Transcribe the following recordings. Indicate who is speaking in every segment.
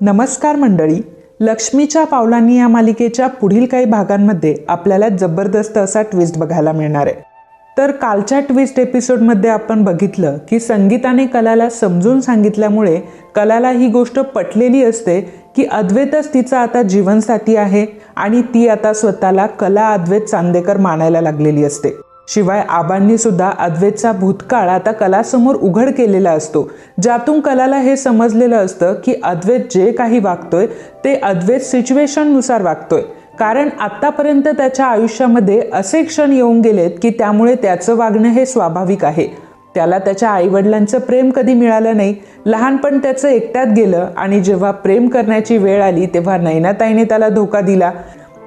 Speaker 1: नमस्कार मंडळी. लक्ष्मीच्या पावलांनी या मालिकेच्या पुढील काही भागांमध्ये आपल्याला जबरदस्त असा ट्विस्ट बघायला मिळणार आहे. तर कालच्या ट्विस्ट एपिसोडमध्ये आपण बघितलं की संगीताने कलाला समजून सांगितल्यामुळे कलाला ही गोष्ट पटलेली असते की अद्वैतच तिचा आता जीवनसाथी आहे आणि ती आता स्वतःला कला अद्वैत चांदेकर मानायला लागलेली असते. शिवाय आबांनी सुद्धा अद्वैतचा भूतकाळ आता कलासमोर उघड केलेला असतो. ज्यातून कलाला हे समजलेलं असतं की अद्वैत जे काही वागतोय ते अद्वैत सिच्युएशननुसार वागतोय. कारण आत्तापर्यंत त्याच्या आयुष्यामध्ये असे क्षण येऊन गेलेत की त्यामुळे त्याचं वागणं हे स्वाभाविक आहे. त्याला त्याच्या आईवडिलांचं प्रेम कधी मिळालं नाही. लहानपण त्याचं एकट्यात गेलं आणि जेव्हा प्रेम करण्याची वेळ आली तेव्हा नैनाताईने त्याला धोका दिला.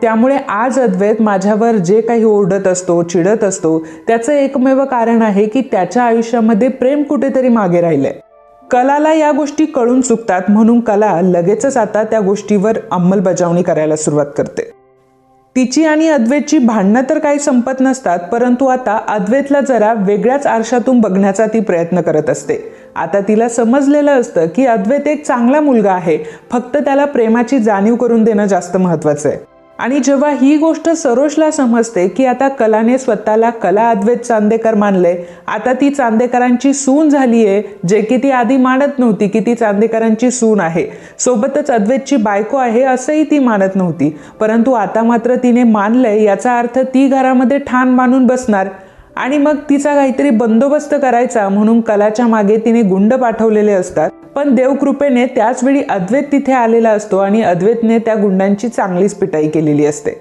Speaker 1: त्यामुळे आज अद्वैत माझ्यावर जे काही ओरडत असतो चिडत असतो त्याचं एकमेव कारण आहे की त्याच्या आयुष्यामध्ये प्रेम कुठेतरी मागे राहिलंय. कलाला या गोष्टी कळून चुकतात म्हणून कला लगेचच आता त्या गोष्टीवर अंमलबजावणी करायला सुरुवात करते. तिची आणि अद्वैतची भांडणं तर काही संपत नसतात परंतु आता अद्वैतला जरा वेगळ्याच आरशातून बघण्याचा ती प्रयत्न करत असते. आता तिला समजलेलं असतं की अद्वैत एक चांगला मुलगा आहे फक्त त्याला प्रेमाची जाणीव करून देणं जास्त महत्त्वाचं आहे. आणि जेव्हा ही गोष्ट सरोजला समजते की आता कलाने स्वतःला कला अद्वैत चांदेकर मानले आता ती चांदेकरांची सून झाली आहे जे की ती आधी मानत नव्हती की ती चांदेकरांची सून आहे. सोबतच अद्वैतची बायको आहे असंही ती मानत नव्हती. परंतु आता मात्र तिने मानलंय याचा अर्थ ती घरामध्ये ठाण बांधून बसणार. आणि मग तिचा काहीतरी बंदोबस्त करायचा म्हणून कलाच्या मागे तिने गुंड पाठवलेले असतात. पण देवकृपेने त्याच वेळी अद्वैत तिथे आलेला असतो आणि अद्वैतने त्या गुंडांची चांगलीच पिटाई केलेली असते.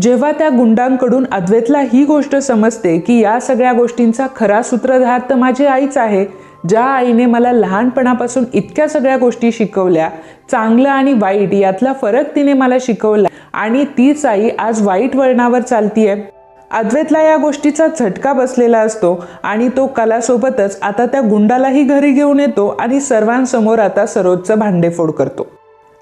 Speaker 1: जेव्हा त्या गुंडांकडून अद्वैतला ही गोष्ट समजते की या सगळ्या गोष्टींचा खरा सूत्रधार तर माझी आईच आहे ज्या आईने मला लहानपणापासून इतक्या सगळ्या गोष्टी शिकवल्या चांगलं आणि वाईट यातला फरक तिने मला शिकवला आणि तीच आई आज वाईट वळणावर चालतीये. अद्वैतला या गोष्टीचा झटका बसलेला असतो आणि तो कलासोबतच आता त्या गुंडालाही घरी घेऊन येतो आणि सर्वांसमोर आता सरोजचं भांडेफोड करतो.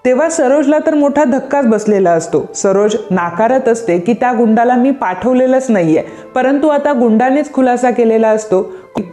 Speaker 1: तेव्हा सरोजला तर मोठा धक्काच बसलेला असतो. सरोज नाकारत असते की त्या गुंडाला मी पाठवलेलंच नाहीये. परंतु आता गुंडानेच खुलासा केलेला असतो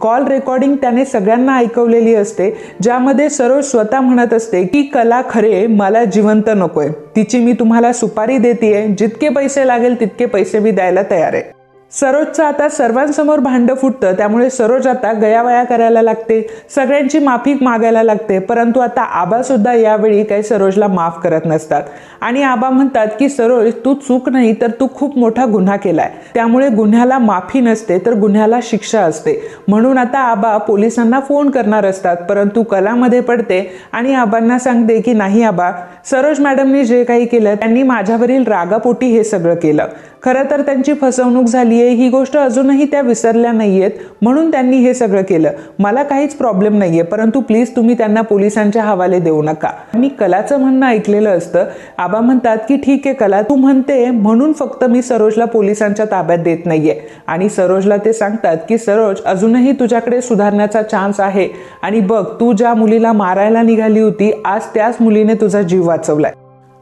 Speaker 1: कॉल रेकॉर्डिंग त्याने सगळ्यांना ऐकवलेली असते ज्यामध्ये सरोज स्वतः म्हणत असते की कला खरे मला जिवंत नकोय. तिची मी तुम्हाला सुपारी देते जितके पैसे लागेल तितके पैसे मी द्यायला तयार आहे. सरोजचं आता सर्वांसमोर भांडं फुटतं त्यामुळे सरोज आता गयावया करायला लागते सगळ्यांची माफी मागायला लागते परंतु आता आबासुद्धा यावेळी काही सरोजला माफ करत नसतात. आणि आबा म्हणतात की सरोज तू चूक नाही तर तू खूप मोठा गुन्हा केलाय. त्यामुळे गुन्ह्याला माफी नसते तर गुन्ह्याला शिक्षा असते. म्हणून आता आबा पोलिसांना फोन करणार असतात परंतु कलामध्ये पडते आणि आबांना सांगते की नाही आबा सरोज मॅडमनी जे काही केलं त्यांनी माझ्यावरील रागापोटी हे सगळं केलं. खरं तर त्यांची फसवणूक झाली आहे ही गोष्ट अजूनही त्या विसरल्या नाहीयेत म्हणून त्यांनी हे सगळं केलं. मला काहीच प्रॉब्लेम नाहीये परंतु प्लीज तुम्ही त्यांना पोलिसांच्या हवाले देऊ नका. मी कलाचं म्हणणं ऐकलेलं असतं. आबा म्हणतात की ठीक आहे कला तू म्हणते म्हणून फक्त मी सरोजला पोलिसांच्या ताब्यात देत नाहीये. आणि सरोजला ते सांगतात की सरोज अजूनही तुझ्याकडे सुधारण्याचा चान्स आहे. आणि बघ तू ज्या मुलीला मारायला निघाली होती आज त्याच मुलीने तुझा जीव वाचवलाय.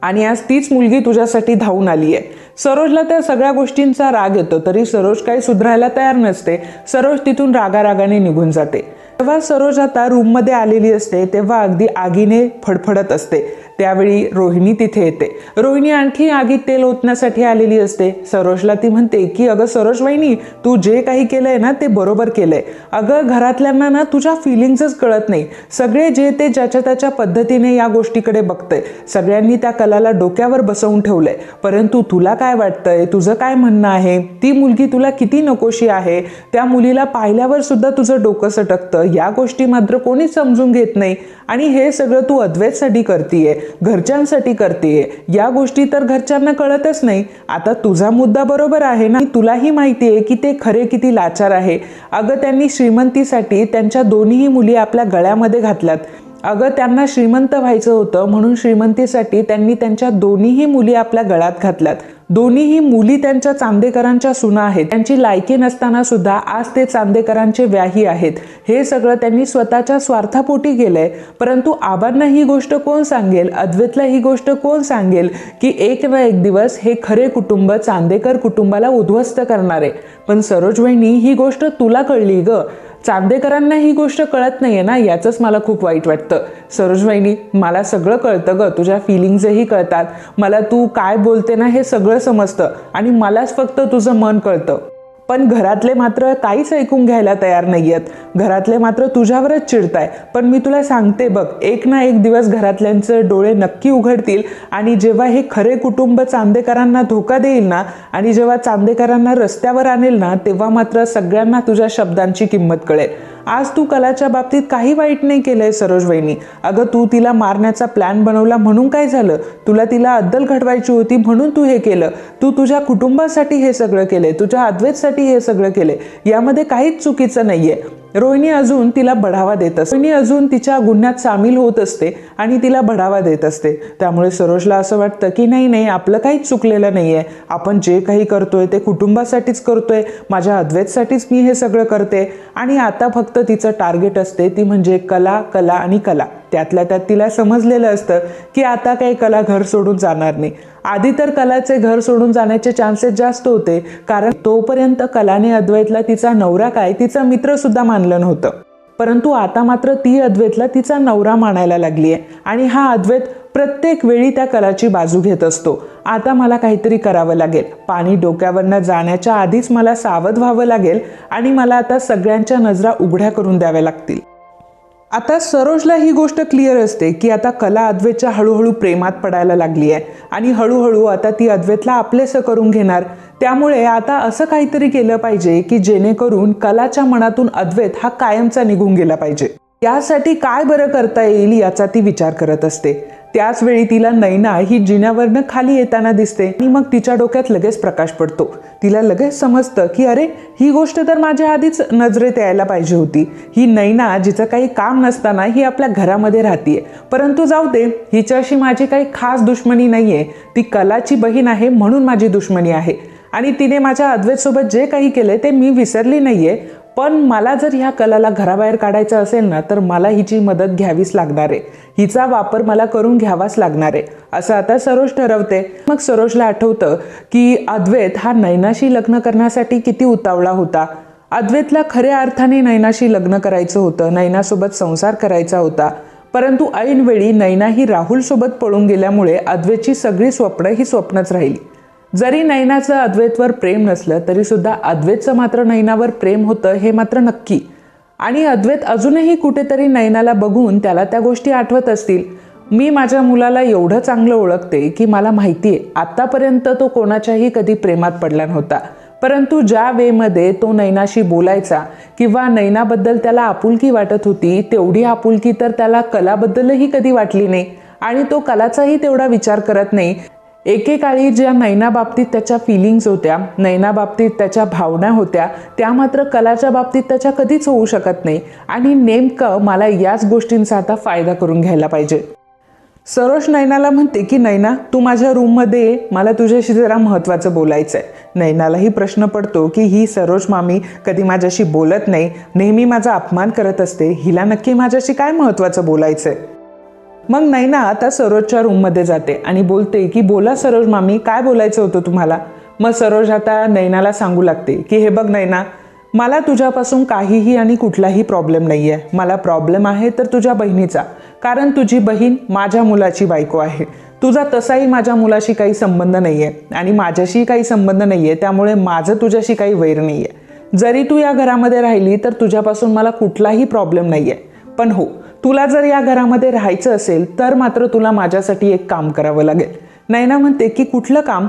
Speaker 1: आणि आज तीच मुलगी तुझ्यासाठी धावून आली आहे सरोजला त्या सगळ्या गोष्टींचा राग येतो तरी सरोज काही सुधारायला तयार नसते. सरोज तिथून रागारागाने निघून जाते. तेव्हा सरोज आता रूममध्ये आलेली असते तेव्हा अगदी आगीने फडफडत असते. त्यावेळी रोहिणी तिथे येते. रोहिणी आणखी आगीत तेल ओतण्यासाठी आलेली असते. सरोजला ती म्हणते की अगं सरोज वहिनी तू जे काही केलंय ना ते बरोबर केलंय. अगं घरातल्यांना ना तुझ्या फिलिंग्सच कळत नाही. सगळे जे ते ज्याच्या त्याच्या पद्धतीने या गोष्टीकडे बघतंय. सगळ्यांनी त्या कलाला डोक्यावर बसवून ठेवलंय. परंतु तुला काय वाटतंय? तुझं काय म्हणणं आहे? ती मुलगी तुला किती नकोशी आहे? त्या मुलीला पाहिल्यावर सुद्धा तुझं डोकं सटकतं. या गोष्टी मात्र कोणीच समजून घेत नाही. आणि हे सगळं तू अद्वैतसाठी करतीये. घरच्यांसाठी करते. या गोष्टी तर घरच्यांना कळतच नाही. आता तुझा मुद्दा बरोबर आहे ना? तुलाही माहिती आहे की ते खरे किती लाचार आहे. अगं त्यांनी श्रीमंतीसाठी त्यांच्या दोन्हीही मुली आपल्या गळ्यामध्ये घातल्यात. अगं त्यांना श्रीमंत व्हायचं होतं म्हणून श्रीमंतीसाठी त्यांनी त्यांच्या दोन्हीही मुली आपल्या गळ्यात घातल्यात. दोन्हीही मुली त्यांच्या चांदेकरांच्या सुना आहेत. त्यांची लायकी नसताना सुद्धा आज ते चांदेकरांचे व्याही आहेत. हे सगळं त्यांनी स्वतःच्या स्वार्थापोटी केलंय. परंतु आबांना ही गोष्ट कोण सांगेल? अद्वैतला ही गोष्ट कोण सांगेल? की एक ना एक दिवस हे खरे कुटुंब चांदेकर कुटुंबाला उद्ध्वस्त करणार. आहे पण सरोज वहिनी ही गोष्ट तुला कळली ग? चांदेकरांना ही गोष्ट कळत नाहीये ना? याचंच मला खूप वाईट वाटतं. सरोज वहिनी मला सगळं कळतं ग. तुझ्या फिलिंग्जही कळतात. मला तू काय बोलते ना हे सगळं समजतं. आणि मलाच फक्त तुझं मन कळतं. पण घरातले मात्र काहीच ऐकून घ्यायला तयार नाही आहेत घरातले मात्र तुझ्यावरच चिडताय. पण मी तुला सांगते बघ एक ना एक दिवस घरातल्यांचे डोळे नक्की उघडतील आणि जेव्हा हे खरे कुटुंब चांदेकरांना धोका देईल ना आणि जेव्हा चांदेकरांना रस्त्यावर आणेल ना तेव्हा मात्र सगळ्यांना तुझ्या शब्दांची किंमत कळेल. आज तू कलाच्या बाबतीत काही वाईट नाही केलंय सरोज वहिनी अगं तू तिला मारण्याचा प्लॅन बनवला म्हणून काय झालं? तुला तिला अद्दल घडवायची होती म्हणून तू हे केलं. तू तुझ्या कुटुंबासाठी हे सगळं केलंय. तुझ्या अद्वैतसाठी हे सगळं केलंय. यामध्ये काहीच चुकीचं नाहीये. रोहिणी अजून तिला बढावा देत असते. रोहिणी अजून तिच्या गुन्ह्यात सामील होत असते आणि तिला बढावा देत असते. त्यामुळे सरोजला असं वाटतं की नाही नाही आपलं काहीच चुकलेलं नाहीये. आपण जे काही करतोय ते कुटुंबासाठीच करतोय. माझ्या अद्वैतसाठीच मी हे सगळं करते. आणि आता फक्त तिचं टार्गेट असते ती म्हणजे कला कला आणि कला. त्यातल्या त्यात तिला समजलेलं असतं की आता काही कला घर सोडून जाणार नाही. आधी तर कलाचे घर सोडून जाण्याचे चान्सेस जास्त होते कारण तोपर्यंत कलाने अद्वैतला तिचा नवरा काय तिचा मित्र सुद्धा मानलं नव्हतं. परंतु आता मात्र ती अद्वैतला तिचा नवरा मानायला लागली आहे आणि हा अद्वैत प्रत्येक वेळी त्या कलाची बाजू घेत असतो. आता मला काहीतरी करावं लागेल. पाणी डोक्यावरनं जाण्याच्या आधीच मला सावध व्हावं लागेल आणि मला आता सगळ्यांच्या नजरा उघड्या करून द्याव्या लागतील. आता सरोजला ही गोष्ट क्लिअर असते की आता कला अद्वैतच्या हळूहळू प्रेमात पडायला लागली आहे. आणि हळूहळू आता ती अद्वैतला आपलेसं करून घेणार. त्यामुळे आता असं काहीतरी केलं पाहिजे की जेणेकरून कलाच्या मनातून अद्वैत हा कायमचा निघून गेला पाहिजे. यासाठी काय बरं करता येईल याचा ती विचार करत असते. त्याच वेळी तिला नैना ही जिन्यावरनं खाली येताना दिसते. आणि मग तिच्या डोक्यात लगेच प्रकाश पडतो. तिला लगेच समजतं की अरे ही गोष्ट तर माझ्या आधीच नजरेत यायला पाहिजे होती. ही नैना जिचं काही काम नसताना ही आपल्या घरामध्ये राहतीये. परंतु जाऊ दे हिच्याशी माझी काही खास दुश्मनी नाहीये. ती कलाची बहीण आहे म्हणून माझी दुश्मनी आहे. आणि तिने माझ्या अद्वैतसोबत जे काही केलंय ते मी विसरली नाहीये. पण मला जर ह्या कलाला घराबाहेर काढायचं असेल ना तर मला हिची मदत घ्यावीच लागणार आहे. हिचा वापर मला करून घ्यावाच लागणार आहे. असं आता सरोज ठरवते. मग सरोजला आठवतं की अद्वैत हा नैनाशी लग्न करण्यासाठी किती उतावळा होता. अद्वैतला खऱ्या अर्थाने नैनाशी लग्न करायचं होतं. नैनासोबत संसार करायचा होता. परंतु ऐनवेळी नैना ही राहुलसोबत पळून गेल्यामुळे अद्वैतची सगळी स्वप्न ही स्वप्नच राहिली. जरी नैनाचं अद्वैतवर प्रेम नसलं तरी सुद्धा अद्वैतचं मात्र नैनावर प्रेम होतं हे मात्र नक्की. आणि अद्वैत अजूनही कुठेतरी नैनाला बघून त्याला त्या गोष्टी आठवत असतील. मी माझ्या मुलाला एवढं चांगलं ओळखते की मला माहिती आहे आत्तापर्यंत तो कोणाच्याही कधी प्रेमात पडला नव्हता. परंतु ज्या वेमध्ये तो नैनाशी बोलायचा किंवा नैनाबद्दल त्याला आपुलकी वाटत होती तेवढी आपुलकी तर त्याला कलाबद्दलही कधी वाटली नाही. आणि तो कलाचाही तेवढा विचार करत नाही. एकेकाळी ज्या नैना बाबतीत त्याच्या फिलिंग्ज होत्या नैना बाबतीत त्याच्या भावना होत्या त्या मात्र कलाच्या बाबतीत त्याच्या कधीच होऊ शकत नाही. आणि नेमकं मला याच गोष्टींचा आता फायदा करून घ्यायला पाहिजे. सरोज नैनाला म्हणते की नैना तू माझ्या रूममध्ये ये. मला तुझ्याशी जरा महत्त्वाचं बोलायचं आहे नैनालाही प्रश्न पडतो की ही सरोज मामी कधी माझ्याशी बोलत नाही. नेहमी माझा अपमान करत असते. हिला नक्की माझ्याशी काय महत्त्वाचं बोलायचं आहे मग नैना आता सरोजच्या रूममध्ये जाते आणि बोलते की बोला सरोज मामी काय बोलायचं होतं तुम्हाला? मग सरोज आता नैनाला सांगू लागते की हे बघ नैना मला तुझ्यापासून काहीही आणि कुठलाही प्रॉब्लेम नाही आहे मला प्रॉब्लेम आहे तर तुझ्या बहिणीचा. कारण तुझी बहीण माझ्या मुलाची बायको आहे. तुझा तसाही माझ्या मुलाशी काही संबंध नाही आहे आणि माझ्याशी काही संबंध नाही आहे त्यामुळे माझं तुझ्याशी काही वैर नाही आहे जरी तू या घरामध्ये राहिली तर तुझ्यापासून मला कुठलाही प्रॉब्लेम नाही आहे पण हो तुला जर या घरामध्ये राहायचं असेल तर मात्र तुला माझ्यासाठी एक काम करावं लागेल. नैना म्हणते की कुठलं काम?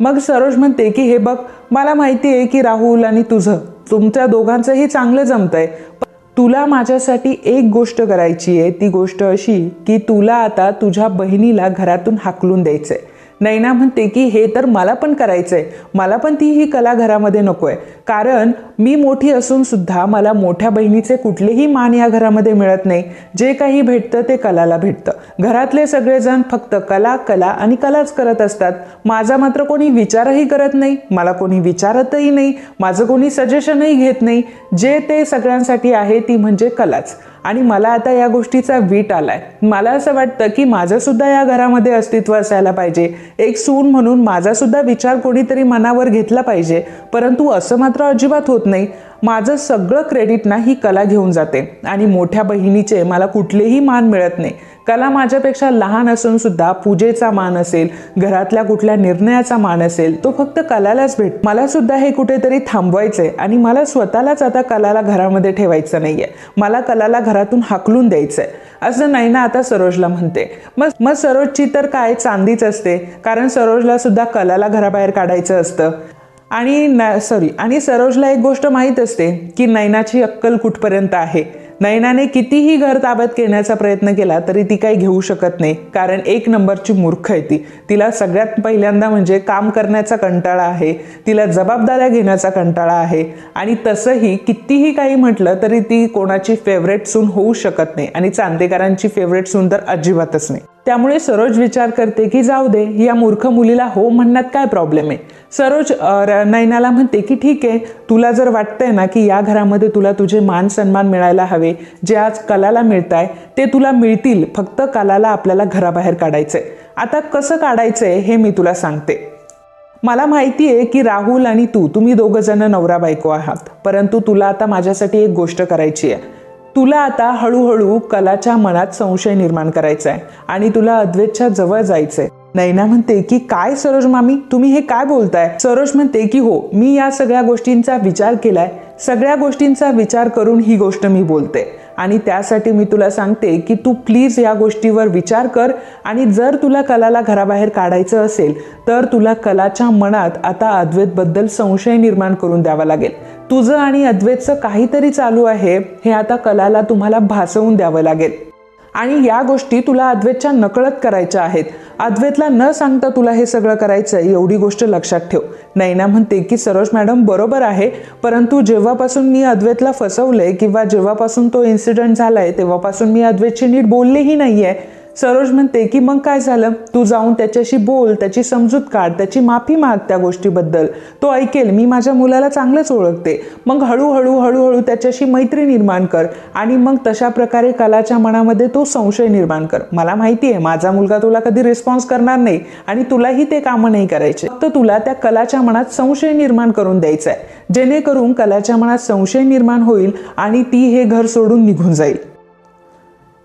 Speaker 1: मग सरोज म्हणते की हे बघ मला माहिती आहे की राहुल आणि तुझं तुमच्या दोघांचंही चांगलं जमतंय तुला माझ्यासाठी एक गोष्ट करायची आहे. ती गोष्ट अशी की तुला आता तुझ्या बहिणीला घरातून हाकलून द्यायचं आहे नैना म्हणते की हे तर मला पण करायचं आहे मला पण ती ही कला घरामध्ये नको आहे कारण मी मोठी असून सुद्धा मला मोठ्या बहिणीचे कुठलेही मान या घरामध्ये मिळत नाही. जे काही भेटतं ते कलाला भेटतं. घरातले सगळेजण फक्त कला कला आणि कलाच करत असतात. माझा मात्र कोणी विचारही करत नाही. मला कोणी विचारतही नाही. माझं कोणी सजेशनही घेत नाही. जे ते सगळ्यांसाठी आहे ती म्हणजे कलाच. आणि मला आता या गोष्टीचा वीट आला आहे मला असं वाटतं की माझंसुद्धा या घरामध्ये अस्तित्व असायला पाहिजे. एक सून म्हणून माझासुद्धा विचार कोणीतरी मनावर घेतला पाहिजे. परंतु असं मात्र अजिबात होत नाही. माझं सगळं क्रेडिट ना ही कला घेऊन जाते. आणि मोठ्या बहिणीचे मला कुठलेही मान मिळत नाही. कला माझ्यापेक्षा लहान असून सुद्धा पूजेचा मान असेल घरातल्या कुठल्या निर्णयाचा मान असेल तो फक्त कलालाच भेट. मला सुद्धा हे कुठेतरी थांबवायचंय आणि मला स्वतःलाच आता कलाला घरामध्ये ठेवायचं नाहीये. मला कलाला घरातून हाकलून द्यायचंय. असं नाही ना आता सरोजला म्हणते. मग मग सरोजची तर काय चांदीच असते. कारण सरोजला सुद्धा कलाला घराबाहेर काढायचं असतं. आणि न सॉरी आणि सरोजला एक गोष्ट माहीत असते की नैनाची अक्कल कुठपर्यंत आहे? नैनाने कितीही घर ताब्यात घेण्याचा प्रयत्न केला तरी ती काही घेऊ शकत नाही. कारण एक नंबरची मूर्ख आहे ती. तिला सगळ्यात पहिल्यांदा म्हणजे काम करण्याचा कंटाळा आहे. तिला जबाबदाऱ्या घेण्याचा कंटाळा आहे. आणि तसंही कितीही काही म्हटलं तरी ती कोणाची फेवरेट सून होऊ शकत नाही. आणि चांदेकरांची फेवरेट सून तर अजिबातच नाही. त्यामुळे सरोज विचार करते की जाऊ दे या मूर्ख मुलीला हो म्हणण्यात काय प्रॉब्लेम आहे? सरोज नैनाला र- म्हणते की ठीक आहे तुला जर वाटतंय ना की या घरामध्ये तुला तुझे मान सन्मान मिळायला हवे जे आज कलाला मिळत आहे ते तुला मिळतील फक्त कलाला आपल्याला घराबाहेर काढायचंय. आता कसं काढायचंय हे मी तुला सांगते. मला माहिती आहे की राहुल आणि तू तुम्ही दोघं जण नवरा बायको आहात परंतु तुला आता माझ्यासाठी एक गोष्ट करायची आहे. तुला आता हळूहळू कलाच्या मनात संशय निर्माण करायचा आहे आणि तुला अद्वैतच्या जवळ जायचंय. नैना म्हणते की काय सरोज मामी? तुम्ही हे काय बोलताय? सरोज म्हणते की हो मी या सगळ्या गोष्टींचा विचार केलाय. सगळ्या गोष्टींचा विचार करून ही गोष्ट मी बोलते. आणि त्यासाठी मी तुला सांगते की तू प्लीज या गोष्टीवर विचार कर आणि जर तुला कलाला घराबाहेर काढायचं असेल तर तुला कलाच्या मनात आता अद्वैतबद्दल संशय निर्माण करून द्यावा लागेल. तुझं आणि अद्वैतचं काहीतरी चालू आहे हे आता कलाला तुम्हाला भासवून द्यावं लागेल. आणि या गोष्टी तुला अद्वैतच्या नकळत करायच्या आहेत. अद्वैतला न सांगता तुला हे सगळं करायचं आहे एवढी गोष्ट लक्षात ठेव. नैना म्हणते की सरोज मॅडम बरोबर आहे परंतु जेव्हापासून मी अद्वैतला फसवलंय किंवा जेव्हापासून तो इन्सिडेंट झालाय तेव्हापासून मी अद्वैतशी नीट बोललेही नाही आहे सरोज म्हणते की मग काय झालं? तू जाऊन त्याच्याशी बोल त्याची समजूत काढ त्याची माफी माग त्या गोष्टीबद्दल. तो ऐकेल मी माझ्या मुलाला चांगलंच ओळखते. मग हळूहळू हळूहळू त्याच्याशी मैत्री निर्माण कर आणि मग तशा प्रकारे कलाच्या मनामध्ये तो संशय निर्माण कर. मला माहिती आहे माझा मुलगा तुला कधी रिस्पॉन्स करणार नाही आणि तुलाही ते कामं नाही करायचे. फक्त तुला त्या कलाच्या मनात संशय निर्माण करून द्यायचा आहे. जेणेकरून कलाच्या मनात संशय निर्माण होईल आणि ती हे घर सोडून निघून जाईल.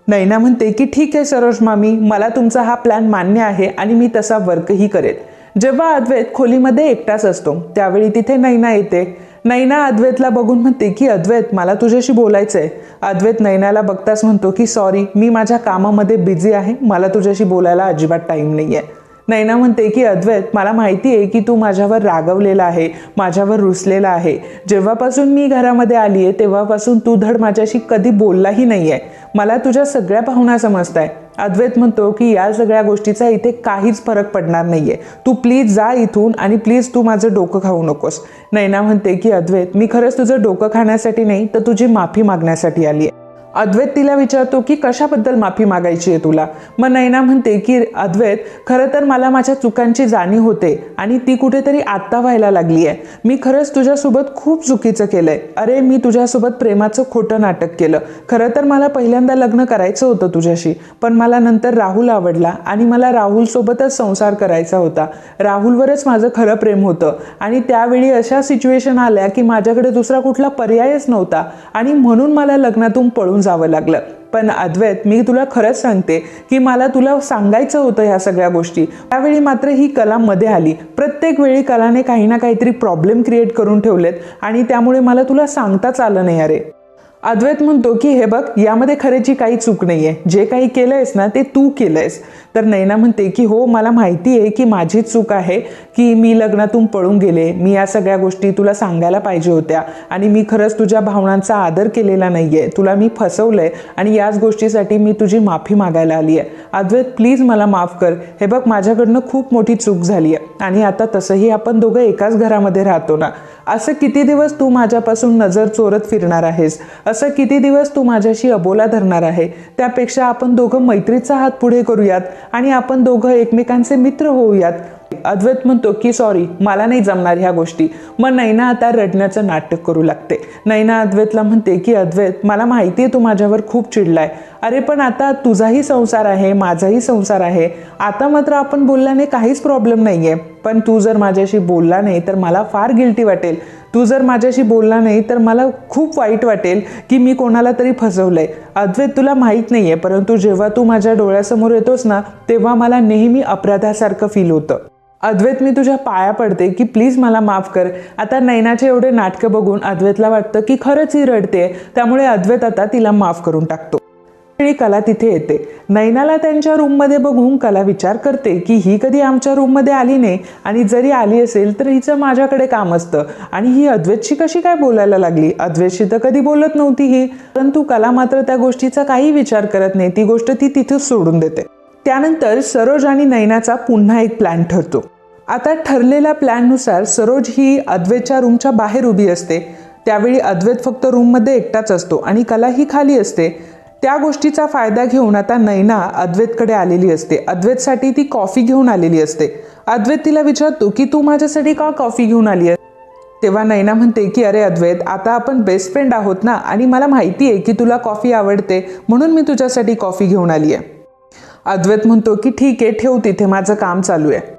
Speaker 1: नैना म्हणते की ठीक आहे सरोज मामी मला तुमचा हा प्लॅन मान्य आहे आणि मी तसा वर्कही करेल. जेव्हा अद्वैत खोलीमध्ये एकटाच असतो त्यावेळी तिथे नैना येते. नैना अद्वैतला बघून म्हणते की अद्वैत मला तुझ्याशी बोलायचं आहे अद्वैत नैनाला बघताच म्हणतो की सॉरी मी माझ्या कामामध्ये बिझी आहे मला तुझ्याशी बोलायला अजिबात टाईम नाही आहे नैना म्हणते की अद्वैत मला माहिती आहे की तू माझ्यावर रागवलेला आहे माझ्यावर रुसलेला आहे. जेव्हापासून मी घरामध्ये आली आहे तेव्हापासून तू धड माझ्याशी कधी बोललाही नाही आहे मला तुझ्या सगळ्या भावना समजत आहे अद्वैत म्हणतो की या सगळ्या गोष्टीचा इथे काहीच फरक पडणार नाहीये. तू प्लीज जा इथून आणि प्लीज तू माझं डोकं खाऊ नकोस. नैना म्हणते की अद्वैत मी खरंच तुझं डोकं खाण्यासाठी नाही तर तुझी माफी मागण्यासाठी आली आहे अद्वैत तिला विचारतो की कशाबद्दल माफी मागायची आहे तुला? मग नैना म्हणते की अद्वैत खरं तर मला माझ्या चुकांची जाणीव होते आणि ती कुठेतरी आत्ता व्हायला लागली आहे. मी खरंच तुझ्यासोबत खूप चुकीचं केलं आहे अरे मी तुझ्यासोबत प्रेमाचं खोटं नाटक केलं. खरं तर मला पहिल्यांदा लग्न करायचं होतं तुझ्याशी पण मला नंतर राहुल आवडला आणि मला राहुलसोबतच संसार करायचा होता. राहुलवरच माझं खरं प्रेम होतं आणि त्यावेळी अशा सिच्युएशन आल्या की माझ्याकडे दुसरा कुठला पर्यायच नव्हता आणि म्हणून मला लग्नातून पळून जावं लागलं. पण अद्वैत मी तुला खरंच सांगते की मला तुला सांगायचं होतं ह्या सगळ्या गोष्टी. त्यावेळी मात्र ही कला मध्ये आली. प्रत्येक वेळी कलाने काही ना काहीतरी प्रॉब्लेम क्रिएट करून ठेवलेत आणि त्यामुळे मला तुला सांगताच आलं नाही अरे. अद्वैत म्हणतो की हे बघ यामध्ये खरेची काही चूक नाही आहे जे काही केलंयस ना ते तू केलं आहेस तर नैना म्हणते की हो मला माहिती आहे की माझी चूक आहे की मी लग्नातून पळून गेले. मी या सगळ्या गोष्टी तुला सांगायला पाहिजे होत्या आणि मी खरंच तुझ्या भावनांचा आदर केलेला नाहीये. तुला मी फसवलं आहे आणि याच गोष्टीसाठी मी तुझी माफी मागायला आली आहे अद्वैत प्लीज मला माफ कर. हे बघ माझ्याकडनं खूप मोठी चूक झाली आहे आणि आता तसंही आपण दोघं एकाच घरामध्ये राहतो ना. असं किती दिवस तू माझ्यापासून नजर चोरत फिरणार आहेस? असं किती दिवस तू माझ्याशी अबोला धरणार आहे? त्यापेक्षा आपण दोघं मैत्रीचा हात पुढे करूयात आणि आपण दोघं एकमेकांचे मित्र होऊयात. अद्वैत म्हणतो की सॉरी मला नाही जमणार ह्या गोष्टी. मग नैना आता रडण्याचं नाटक करू लागते. नैना अद्वैतला म्हणते की अद्वैत मला माहिती आहे तू माझ्यावर खूप चिडलाय. अरे पण आता तुझाही संसार आहे माझाही संसार आहे. आता मात्र आपण बोलल्याने काहीच प्रॉब्लेम नाही आहे पण तू जर माझ्याशी बोलला नाही तर मला फार गिल्टी वाटेल. तू जर माझ्याशी बोलला नाही तर मला खूप वाईट वाटेल की मी कोणाला तरी फसवलंय. अद्वैत तुला माहीत नाही आहे परंतु जेव्हा तू माझ्या डोळ्यासमोर येतोस ना तेव्हा मला नेहमी अपराधासारखं फील होतं. अद्वैत मी तुझ्या पाया पडते की प्लीज मला माफ कर. आता नैनाचे एवढे नाटकं बघून अद्वैतला वाटतं की खरंच ही रडते त्यामुळे अद्वैत आता तिला माफ करून टाकतो. वेळी कला तिथे येते. नैनाला त्यांच्या रूममध्ये बघून कला विचार करते की ही कधी आमच्या रूममध्ये आली नाही आणि जरी आली असेल तर हिचं माझ्याकडे काम असतं. आणि ही अद्वैतशी कशी काय बोलायला लागली? अद्वैतशी तर कधी बोलत नव्हती ही. परंतु कला मात्र त्या गोष्टीचा काही विचार करत नाही. ती गोष्ट ती तिथेच सोडून देते. त्यानंतर सरोज आणि नैनाचा पुन्हा एक प्लॅन ठरतो. आता ठरलेल्या प्लॅननुसार सरोज ही अद्वैतच्या रूमच्या बाहेर उभी असते. त्यावेळी अद्वैत फक्त रूममध्ये एकटाच असतो आणि कला ही खाली असते. त्या गोष्टीचा फायदा घेऊन आता नैना अद्वैतकडे आलेली असते. अद्वैतसाठी ती कॉफी घेऊन आलेली असते. अद्वैत तिला विचारतो की तू माझ्यासाठी का कॉफी घेऊन आली आहे तेव्हा नैना म्हणते की अरे अद्वैत आता आपण बेस्ट फ्रेंड आहोत ना आणि मला माहिती आहे की तुला कॉफी आवडते म्हणून मी तुझ्यासाठी कॉफी घेऊन आली आहे. अद्वैत म्हणतो की ठीक आहे ठेव तिथे माझं काम चालू आहे.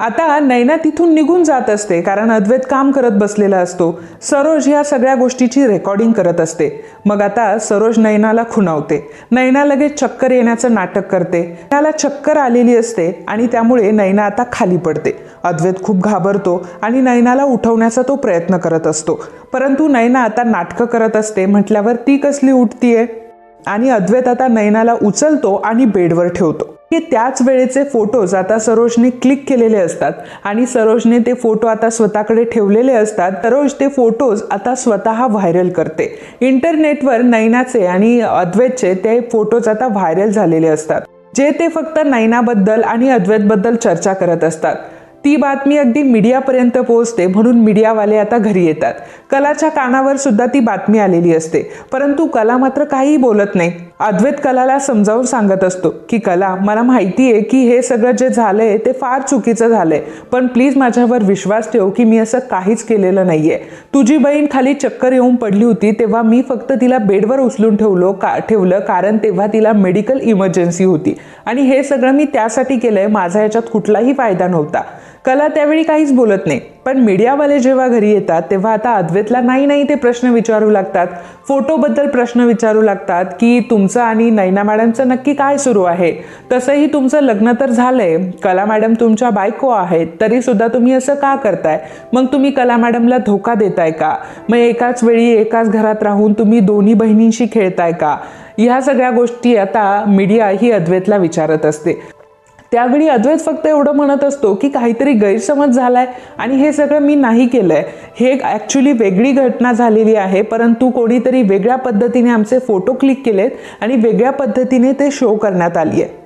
Speaker 1: आता नैना तिथून निघून जात असते कारण अद्वैत काम करत बसलेला असतो. सरोज ह्या सगळ्या गोष्टीची रेकॉर्डिंग करत असते. मग आता सरोज नैनाला खुणावते. नैना लगेच चक्कर येण्याचं नाटक करते. त्याला चक्कर आलेली असते आणि त्यामुळे नैना आता खाली पडते. अद्वैत खूप घाबरतो आणि नैनाला उठवण्याचा तो प्रयत्न करत असतो. परंतु नैना आता नाटकं करत असते म्हटल्यावर ती कसली उठतीये? आणि अद्वैत आता नैनाला उचलतो आणि बेडवर ठेवतो. की त्याच वेळेचे फोटोज आता सरोजने क्लिक केलेले असतात. आणि सरोजने ते फोटो आता स्वतःकडे ठेवलेले असतात. सरोज ते फोटोज आता स्वतः व्हायरल करते. इंटरनेटवर नैनाचे आणि अद्वैतचे ते फोटोज आता व्हायरल झालेले असतात. जे ते फक्त नैनाबद्दल आणि अद्वैतबद्दल चर्चा करत असतात. ती बातमी अगदी मीडियापर्यंत पोहोचते म्हणून मीडियावाले आता घरी येतात. कलाच्या कानावर सुद्धा ती बातमी आलेली असते. परंतु कला मात्र काहीही बोलत नाही. अद्वैत कलाला समजावून सांगत असतो की कला मला माहिती आहे की हे सगळं जे झालंय ते फार चुकीचं झालंय. पण प्लीज माझ्यावर विश्वास ठेव की मी असं काहीच केलेलं नाहीये. तुझी बहीण खाली चक्कर येऊन पडली होती तेव्हा मी फक्त तिला बेडवर उचलून ठेवलो का ठेवलं कारण तेव्हा तिला मेडिकल इमर्जन्सी होती. आणि हे सगळं मी त्यासाठी केलंय माझा याच्यात कुठलाही फायदा नव्हता. कला त्यावेळी काहीच बोलत नाही. पण मीडियावाले जेव्हा घरी येतात तेव्हा आता अद्वैतला नाही नाही ते प्रश्न विचारू लागतात. फोटोबद्दल प्रश्न विचारू लागतात की तुमचं आणि नैना मॅडमचं नक्की काय सुरू आहे? तसंही तुमचं लग्न तर झालंय. कला मॅडम तुमच्या बायको आहेत तरी सुद्धा तुम्ही असं का करताय? मग तुम्ही कला मॅडमला धोका देताय का? मग एकाच वेळी एकाच घरात राहून तुम्ही दोन्ही बहिणींशी खेळताय का? ह्या सगळ्या गोष्टी आता मीडिया ही अद्वैतला विचारत असते. त्यावेळी अद्वैत फक्त एवढं म्हणत असतो की काहीतरी गैरसमज झालाय आणि हे सगळं मी नाही केलंय. हे ॲक्च्युली वेगळी घटना झालेली आहे परंतु कोणीतरी वेगळ्या पद्धतीने आमचे फोटो क्लिक केलेत आणि वेगळ्या पद्धतीने ते शो करण्यात आली आहे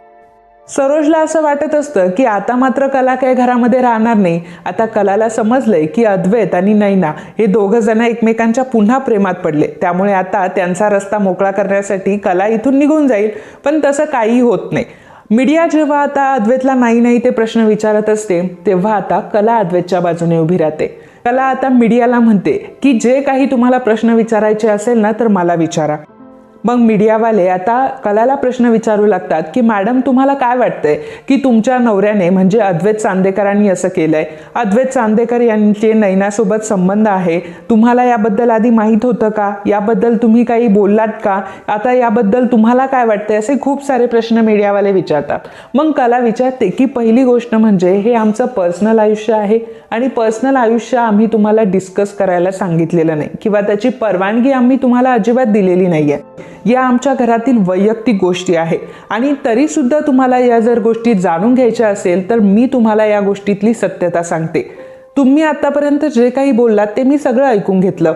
Speaker 1: सरोजला असं वाटत असतं की आता मात्र कला काय घरामध्ये राहणार नाही. आता कलाला समजलंय की अद्वैत आणि नैना हे दोघं जण एकमेकांच्या पुन्हा प्रेमात पडले. त्यामुळे आता त्यांचा रस्ता मोकळा करण्यासाठी कला इथून निघून जाईल पण तसं काही होत नाही. मीडिया जेव्हा आता अद्वैतला नाही नाही ते प्रश्न विचारत असते तेव्हा आता कला अद्वैतच्या बाजूने उभी राहते. कला आता मीडियाला म्हणते की जे काही तुम्हाला प्रश्न विचारायचे असेल ना तर मला विचारा. मग मीडियावाले आता कलाला प्रश्न विचारू लागतात की मॅडम तुम्हाला काय वाटतंय की तुमच्या नवऱ्याने म्हणजे अद्वैत चांदेकरांनी असं केलंय? अद्वैत चांदेकर यांचे नैनासोबत संबंध आहे. तुम्हाला याबद्दल आधी माहीत होतं का? याबद्दल तुम्ही काही बोललात का? आता याबद्दल तुम्हाला काय वाटतंय? असे खूप सारे प्रश्न मीडियावाले विचारतात. मग कला विचारते की पहिली गोष्ट म्हणजे हे आमचं पर्सनल आयुष्य आहे आणि पर्सनल आयुष्य आम्ही तुम्हाला डिस्कस करायला सांगितलेलं नाही किंवा त्याची परवानगी आम्ही तुम्हाला अजिबात दिलेली नाही आहे या आमच्या घरातील वैयक्तिक गोष्टी आहे. आणि तरीसुद्धा तुम्हाला या जर गोष्टी जाणून घ्यायच्या असेल तर मी तुम्हाला या गोष्टीतली सत्यता सांगते. तुम्ही आतापर्यंत जे काही बोललात ते मी सगळं ऐकून घेतलं.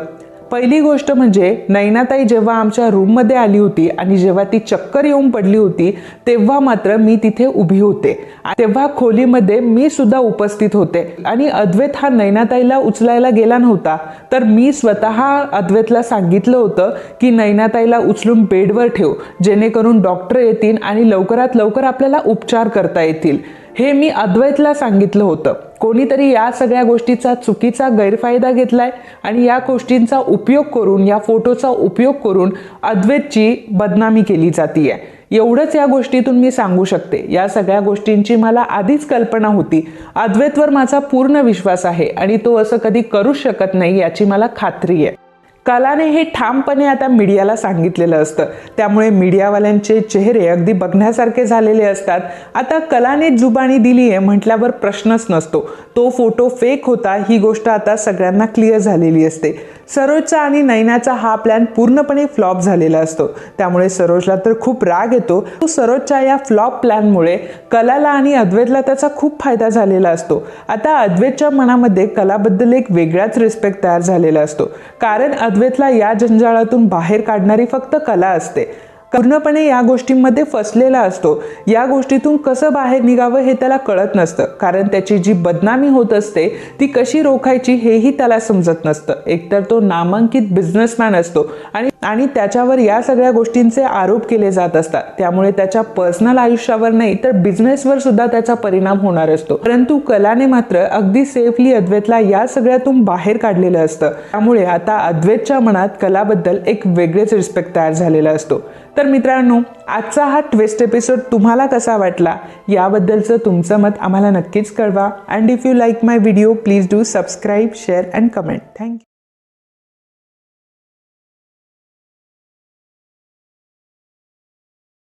Speaker 1: पहिली गोष्ट म्हणजे नैनाताई जेव्हा आमच्या रूममध्ये आली होती आणि जेव्हा ती चक्कर येऊन पडली होती तेव्हा मात्र मी तिथे उभी होते. तेव्हा खोलीमध्ये मी सुद्धा उपस्थित होते. आणि अद्वैत हा नैनाताईला उचलायला गेला नव्हता. तर मी स्वतः अद्वैतला सांगितलं होतं की नैनाताईला उचलून बेडवर ठेव. जेणेकरून डॉक्टर येतील आणि लवकरात लवकर आपल्याला उपचार करता येतील. हे मी अद्वैतला सांगितलं होतं. कोणीतरी या सगळ्या गोष्टीचा चुकीचा गैरफायदा घेतलाय आणि या गोष्टींचा उपयोग करून या फोटोचा उपयोग करून अद्वैतची बदनामी केली जातीये. एवढंच या गोष्टीतून मी सांगू शकते. या सगळ्या गोष्टींची मला आधीच कल्पना होती. अद्वैतवर माझा पूर्ण विश्वास आहे आणि तो असं कधी करूच शकत नाही याची मला खात्री आहे. कलाने हे ठामपणे आता मीडियाला सांगितलेलं असतं. त्यामुळे मीडियावाल्यांचे चेहरे अगदी बघण्यासारखे झालेले असतात. आता कलाने जुबानी दिली आहे म्हटल्यावर प्रश्नच नसतो. तो फोटो फेक होता ही गोष्ट आता सगळ्यांना क्लिअर झालेली असते. सरोजचा आणि नैनाचा हा प्लॅन पूर्णपणे फ्लॉप झालेला असतो. त्यामुळे सरोजला तर खूप राग येतो. तो सरोजच्या या फ्लॉप प्लॅनमुळे कलाला आणि अद्वैतला त्याचा खूप फायदा झालेला असतो. आता अद्वैतच्या मनामध्ये कलाबद्दल एक वेगळाच रिस्पेक्ट तयार झालेला असतो. कारण अद्वैतला या जंजाळातून बाहेर काढणारी फक्त कला असते. पूर्णपणे या गोष्टींमध्ये फसलेला असतो. या गोष्टीतून कसं बाहेर निघावं हे त्याला कळत नसतं. कारण त्याची जी बदनामी होत असते ती कशी रोखायची हेही त्याला समजत नसतं. एकतर तो नामांकित बिझनेसमॅन असतो आणि आणि त्याच्यावर या सगळ्या गोष्टींचे आरोप केले जात असतात. त्यामुळे त्याच्या पर्सनल आयुष्यावर नाही तर बिझनेसवर सुद्धा त्याचा परिणाम होणार असतो. परंतु कलाने मात्र अगदी सेफली अद्वैतला या सगळ्यातून बाहेर काढलेलं असतं. त्यामुळे आता अद्वैतच्या मनात कलाबद्दल एक वेगळेच रिस्पेक्ट तयार झालेला असतो. तर मित्रांनो आजचा हा ट्विस्ट एपिसोड तुम्हाला कसा वाटला याबद्दलचं तुमचं मत आम्हाला नक्कीच कळवा. And if you like my video please do subscribe share and comment thank you